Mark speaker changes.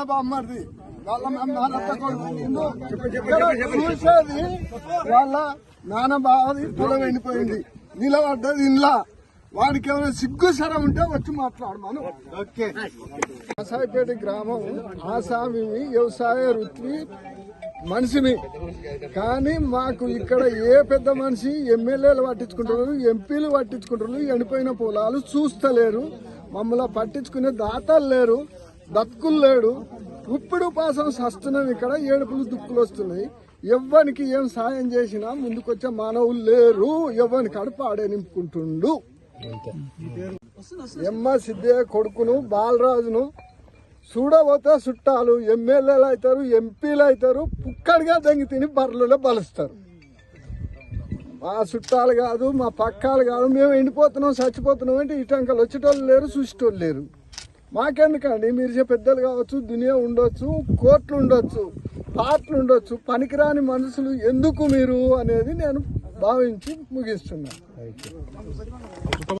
Speaker 1: వాళ్ళ ఇక్కడ చూసేది వాళ్ళ నాన్న బావది పొలం ఎండిపోయింది. నిలబడ్డది ఇంట్లో వాడికి ఏమైనా సిగ్గు సరం ఉంటే వచ్చి మాట్లాడమను. ఓకే. ఆసాయిపేట గ్రామం ఆసామి వ్యవసాయ వృత్తి మనిషిని. కానీ మాకు ఇక్కడ ఏ పెద్ద మనిషి ఎమ్మెల్యేలు పట్టించుకుంటారు ఎంపీలు పట్టించుకుంటారు ఎండిపోయిన పొలాలు చూస్తలేరు. మమ్మల్ని పట్టించుకునే దాతలు లేరు. దత్కులు లేడు. ఇప్పుడు పాసం సస్తున్నాం ఇక్కడ ఏడుపులు దుక్కులు వస్తున్నాయి. ఎవ్వనికి ఏం సాయం చేసినా ముందుకొచ్చే మానవులు లేరు. ఎవ్వని కడుపు ఆడే నింపుకుంటుండు. ఎమ్మ సిద్ధయ్య కొడుకును బాలరాజును చూడబోతే చుట్టాలు ఎమ్మెల్యేలు అవుతారు ఎంపీలు అవుతారు పుక్కడిగా దంగి తిని బర్రెలలో బలుస్తారు. మా చుట్టాలు కాదు మా పక్కాలు కాదు మేము ఎండిపోతున్నాం చచ్చిపోతున్నాం అంటే ఇటంకలు వచ్చేటోళ్ళు లేరు చూసేటోళ్ళు లేరు. మాకెందుకండి? మీరు చెప్పే పెద్దలు కావచ్చు దునియా ఉండొచ్చు కోట్లు ఉండొచ్చు పాటలు ఉండొచ్చు పనికిరాని మనుషులు ఎందుకు మీరు అనేది నేను భావించి ముగిస్తున్నాను